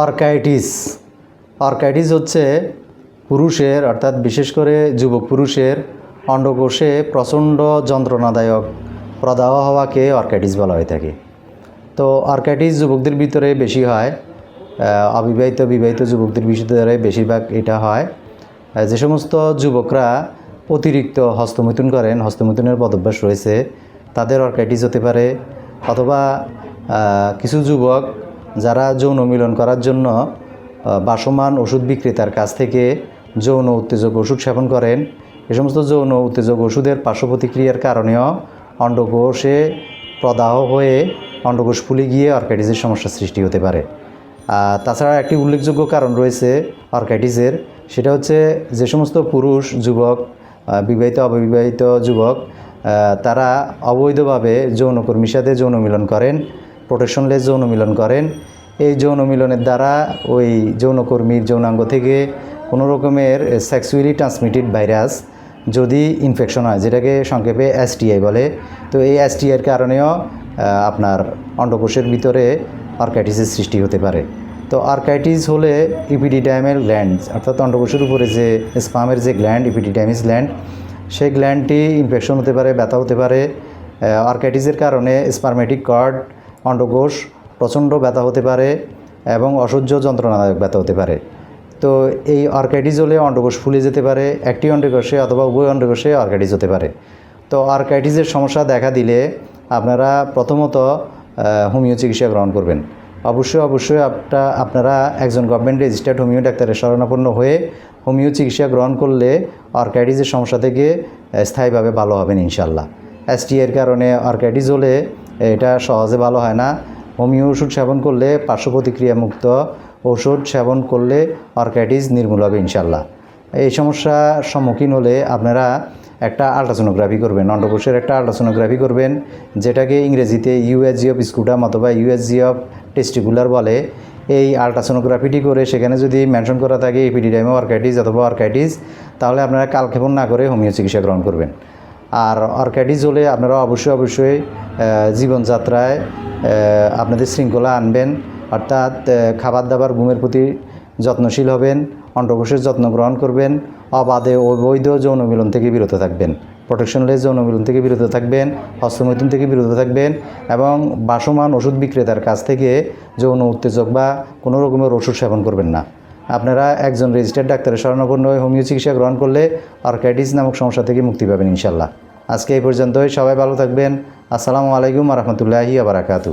Orchitis. Orchitis হচ্ছে পুরুষের, অর্থাৎ বিশেষ করে যুবক পুরুষের অন্ডকোষে প্রচণ্ড যন্ত্রণাদায়ক প্রদাহ হওয়াকে অর্কাইটিস বলা হয়ে থাকে। তো অর্কাইটিস যুবকদের ভিতরে বেশি হয় অবিবাহিত, বিবাহিত যুবকদের ভিতরে বেশিরভাগ এটা হয়। যে সমস্ত যুবকরা অতিরিক্ত হস্তমৈথুন করেন, হস্তমৈথুনের বদভ্যাস রয়েছে, তাদের অর্কাইটিস হতে পারে। অথবা কিছু যুবক যারা যৌন মিলন করার জন্য বাসমান ওষুধ বিক্রেতার কাছ থেকে যৌন উত্তেজক ওষুধ সেবন করেন। এ সমস্ত যৌন উত্তেজক ওষুধের পার্শ্ব প্রতিক্রিয়ার কারণেও অন্ডকোষে প্রদাহ হয়ে অন্ডকোষ ফুলে গিয়ে অর্কাইটিসের সমস্যার সৃষ্টি হতে পারে। তাছাড়া একটি উল্লেখযোগ্য কারণ রয়েছে অর্কাইটিসের, সেটা হচ্ছে যে সমস্ত পুরুষ যুবক বিবাহিত, অবিবাহিত যুবক তারা অবৈধভাবে যৌনকর্মীর সাথে যৌন মিলন করেন। প্রোটেকশনলেস যৌন মিলন করেন। এই যৌন মিলনের দ্বারা ওই যৌনকর্মীর যৌনাঙ্গ থেকে কোনো রকমের সেক্সুয়ালি ট্রান্সমিটেড ভাইরাস যদি ইনফেকশন হয়, যেটাকে সংক্ষেপে এসটিআই বলে। তো এই এসটিআইয়ের কারণেও আপনার অন্ডকোষের ভিতরে আর্কাইটিসের সৃষ্টি হতে পারে। তো আর্কাইটিস হলে ইপিডিডাইমেল গ্ল্যান্ড অর্থাৎ অন্ডকোষের উপরে যে স্পামের যে গ্ল্যান্ড ইপিডিডাইমিস গ্ল্যান্ড সেই গ্ল্যান্ডটি ইনফেকশন হতে পারে, ব্যথা হতে পারে। আর্কাইটিসের কারণে স্পারমেটিক কর্ড অন্ডকোষ প্রচণ্ড ব্যথা হতে পারে এবং অসহ্য যন্ত্রণাদায়ক ব্যথা হতে পারে। তো এই অর্কাইটিস হলে অন্ডকোষ ফুলে যেতে পারে, একটি অন্ডকোষে অথবা উভয় অন্ডকোষে অর্কাইটিস হতে পারে। তো অর্কাইটিসের সমস্যা দেখা দিলে আপনারা প্রথমত হোমিও চিকিৎসা গ্রহণ করবেন। অবশ্যই অবশ্যই আপনা, আপনারা একজন গভর্নমেন্ট রেজিস্টার্ড হোমিও ডাক্তারের শরণাপন্ন হয়ে হোমিও চিকিৎসা গ্রহণ করলে অর্কাইটিসের সমস্যা থেকে স্থায়ীভাবে ভালো হবেন ইনশাল্লাহ এসটি এর কারণে অর্কাইটিস হলে এটা সহজে ভালো হয় না। হোমিও ওষুধ সেবন করলে পার্শ্ব প্রতিক্রিয়া মুক্ত ওষুধ সেবন করলে অর্কাইটিস নির্মূল হবে ইনশাল্লাহ এই সমস্যার সম্মুখীন হলে আপনারা একটা আল্ট্রাসোনোগ্রাফি করবেন, অন্ডকোষের একটা আল্ট্রাসোনোগ্রাফি করবেন, যেটাকে ইংরেজিতে ইউএসজি অফ স্কুটাম অথবা ইউএসজি অফ টেস্টিকুলার বলে। এই আল্ট্রাসোনোগ্রাফিটি করে সেখানে যদি মেনশন করা থাকে এপিডিডাইমো অর্কাইটিস অথবা অর্কাইটিস, তাহলে আপনারা কালক্ষেপণ না করে হোমিও চিকিৎসা গ্রহণ করবেন। আর অর্কাইটিস হলে আপনারা অবশ্যই অবশ্যই জীবনযাত্রায় আপনাদের শৃঙ্খলা আনবেন। অর্থাৎ খাবার দাবার ঘুমের প্রতি যত্নশীল হবেন অন্ডকোষের যত্ন গ্রহণ করবেন, অবাধে অবৈধ যৌন মিলন থেকে বিরত থাকবেন প্রোটেকশনলেস যৌন মিলন থেকে বিরত থাকবেন, হস্তমৈথুন থেকে বিরত থাকবেন এবং বাসমান ওষুধ বিক্রেতার কাছ থেকে যৌন উত্তেজক বা কোনো রকমের ওষুধ সেবন করবেন না। আপনারা একজন রেজিস্টার্ড ডাক্তারের শরণাপন্ন হয়ে হোমিও চিকিৎসা গ্রহণ করলে অর্কাইটিস নামক সমস্যা থেকে মুক্তি পাবেন ইনশাল্লাহ। আজকে এই পর্যন্তই, সবাই ভালো থাকবেন। আসসালামু আলাইকুম রহমতুল্লাহি আবরাকাতু